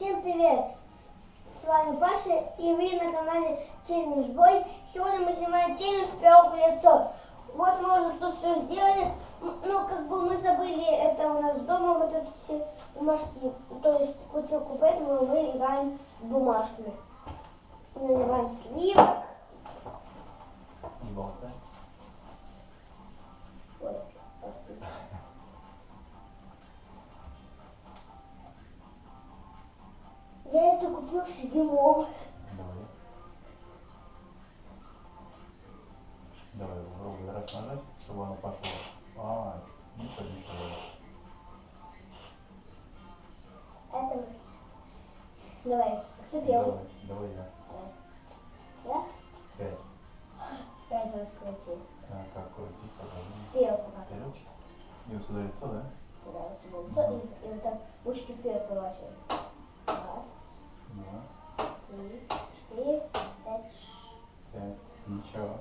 Всем привет! С вами Паша и вы на канале Челлендж Бой. Сегодня мы снимаем челлендж пирог яйцо. Вот мы уже тут все сделали. Ну, как бы мы забыли, это у нас дома вот эти все бумажки, то есть кутилку, поэтому мы играем с бумажками. Наливаем сливок. Не болтай. Себе мол. Давай. Давай, попробуй раз нажать, чтобы оно пошло. А, не помешало. Это мы. Давай, кто первый? Давай, давай я. Да? Пять. Пять раз крути. А, как крутить, покажи. Вперед пока. Вперед. И вот сюда лицо, да? Да, вот сюда. Вот, И, и вот так ушки вперед поворачиваем. Раз, Два, три, четыре, пять. пять. Ничего.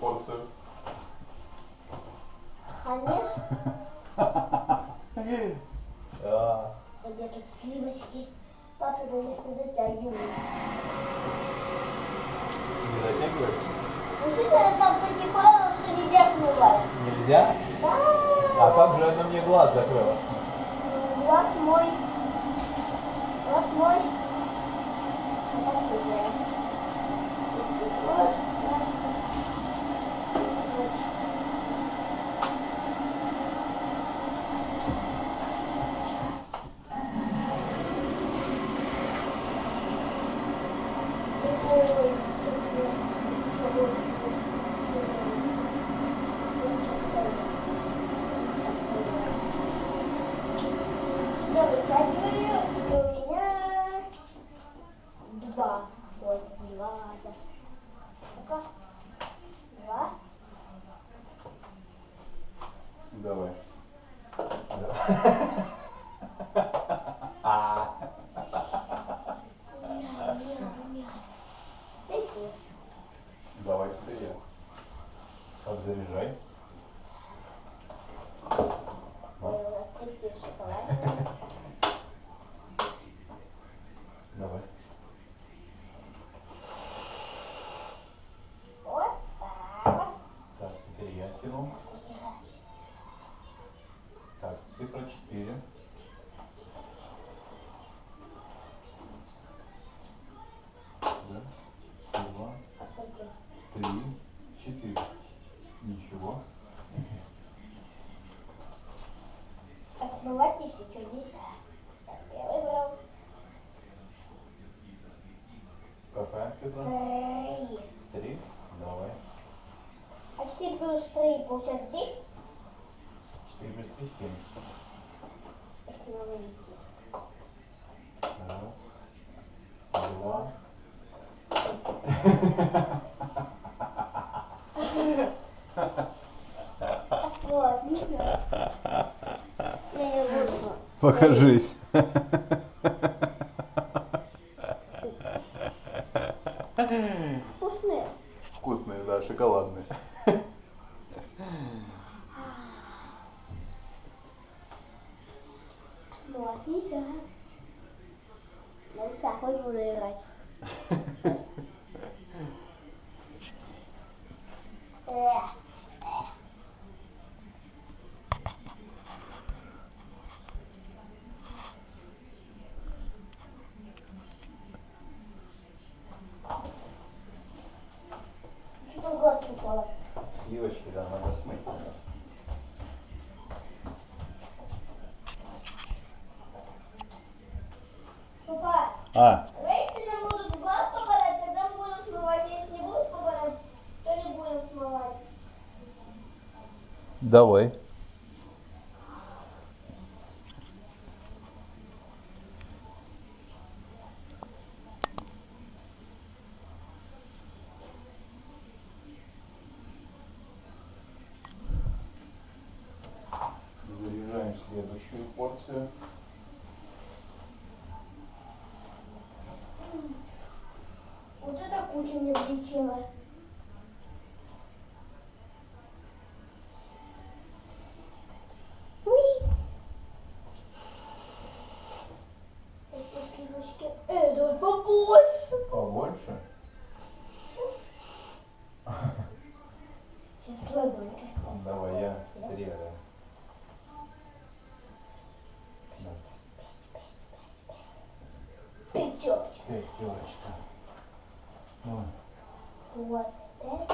Порцию. Хамеш, А, где тут сливочки. Папа до них не дотягивает. не затягиваешь? Ну что ты там правила, что нельзя смывать? Нельзя? Да. А как же она мне глаз закрыла? Глаз мой. Глаз мой. Вот так вот я. Вот. Вот. Ой, Я вытягиваю, и у меня два. Ой, два раза. Ну-ка. Два. Давай. Да. А, Третий. Давай теперь я. Так, заряжай. Шоколадный. Давай. Вот так вот. Так, теперь я тяну. Так, цифра 4. Да. Два, А сколько? три, четыре. Ничего. А смывать еще что нельзя. Так, я выбрал Цифра? три. Три. Давай. А 4 плюс 3 получается 10? Четыре плюс три, семь. Это надо вести. Раз. Два. Вот, видно? Я не буду. Покажись. буду играть. Сливочки, да, надо смыть. Папа. А. давай. Заряжаем следующую порцию. Вот это куча мне влетела. Уи. Это сливочки. Э, давай побольше. Побольше? Сейчас слабенько. Давай, я рядом. Да. Пятерочка. Пятерочка. Давай. Вот. Пять.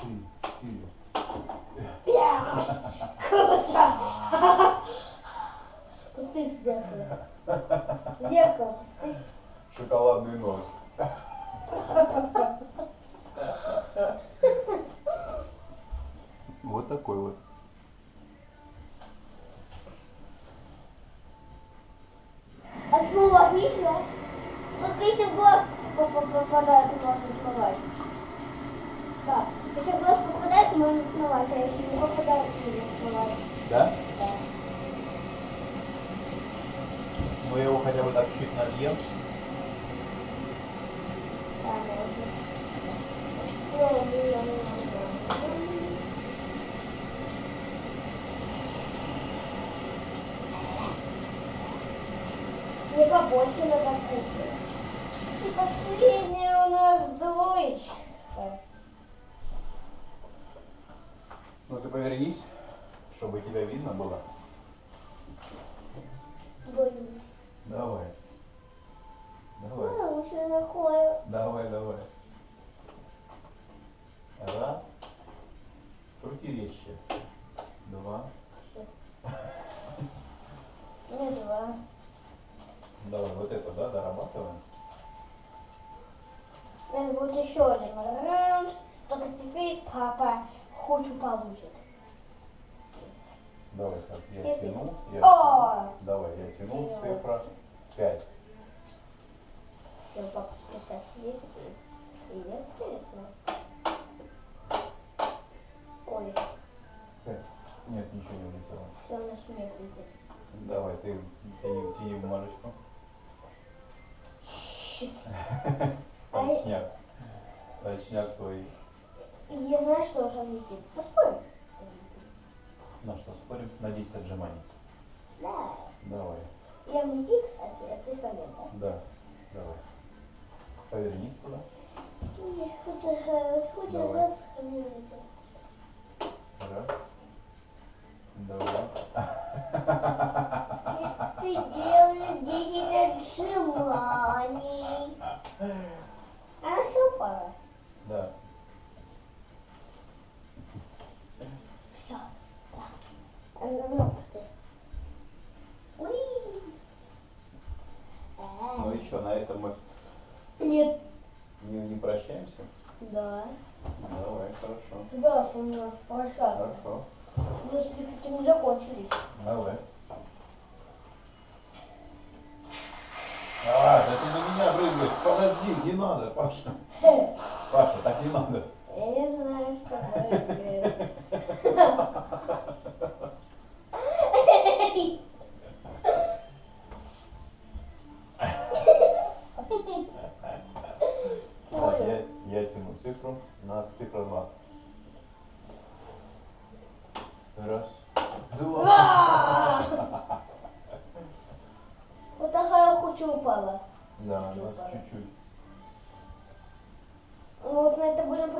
Три, четыре. Пять. Круто. Пустышь в зеркало. Зеркало. Шоколадный нос. Вот такой вот. А смывать нельзя. Только если в глаз по- по- попадает, то можно смывать. Так, если в глаз попадает, то можно смывать, а если не попадает, то нельзя смывать. Да? Да. Мы его хотя бы так чуть нальем. Мне побольше надо кучу. И последняя у нас двоечка. Ну ты повернись, чтобы тебя видно было. Давай. Давай. Ну, что такое? Давай, давай. Раз. Крути резче. Два. Не два. Давай, вот это, да, дорабатываем. Это будет еще один раунд. Только теперь папа хочу получит. Давай, так, я тянул. Я О! Тянул. Давай, я тянул Тянула. цифра пять. Я папа писать есть. И я честно. Ой, Пять. Нет, ничего не улетело. все на смех летит. Давай, ты тяни, тяни бумажечку. Точняк. Точняк твой. Я знаю, что уже летит. Поспорим? На что, спорим? На 10 отжиманий. Да. Давай. Я летит, а ты, а ты да? Да. Давай. Повернись туда. Ой, хоть, э, хоть Давай. раз. Раз. Два. Ты, ты делаешь 10 отжиманий. Она все упала. Да. Все. Да. Она ну, ты. Уи. Ну Э, и что, на этом мы Нет. не, не прощаемся? Да. Давай, хорошо. Да, у меня. Хорошо. Мы с не закончились. Давай. А, да ты на меня прыгаешь. Подожди, не надо, Паша. Паша, так не надо. Я не знаю, что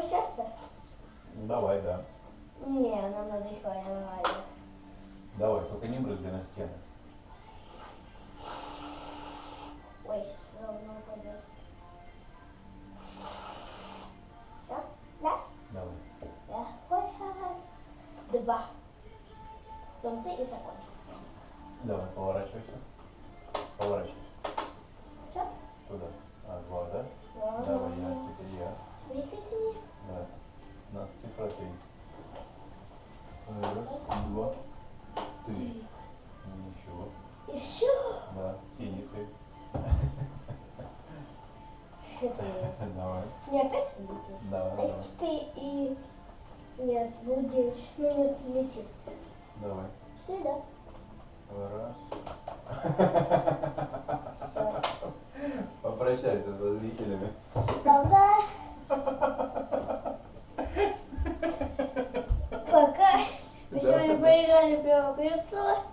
прощаться? Ну, давай, да. Не, нам надо еще один раз. Давай, только не брызгай на стены. Ой, ровно упадет. Все? Да? Давай. Да. Ой, раз. Два. Потом ты и закончишь. Давай, поворачивайся. Поворачивайся. Куда? А, два, да? Ага. Давай, я, теперь я. Мне? Три. Раз, два, три. Ну, Ничего. И все. Да, синий ты. Давай. не опять видите? Давай, А если ты и... Нет, будешь, ну нет, летит. Давай. Что да? Раз. Попрощайся со зрителями. Пока. Сегодня поиграли в первое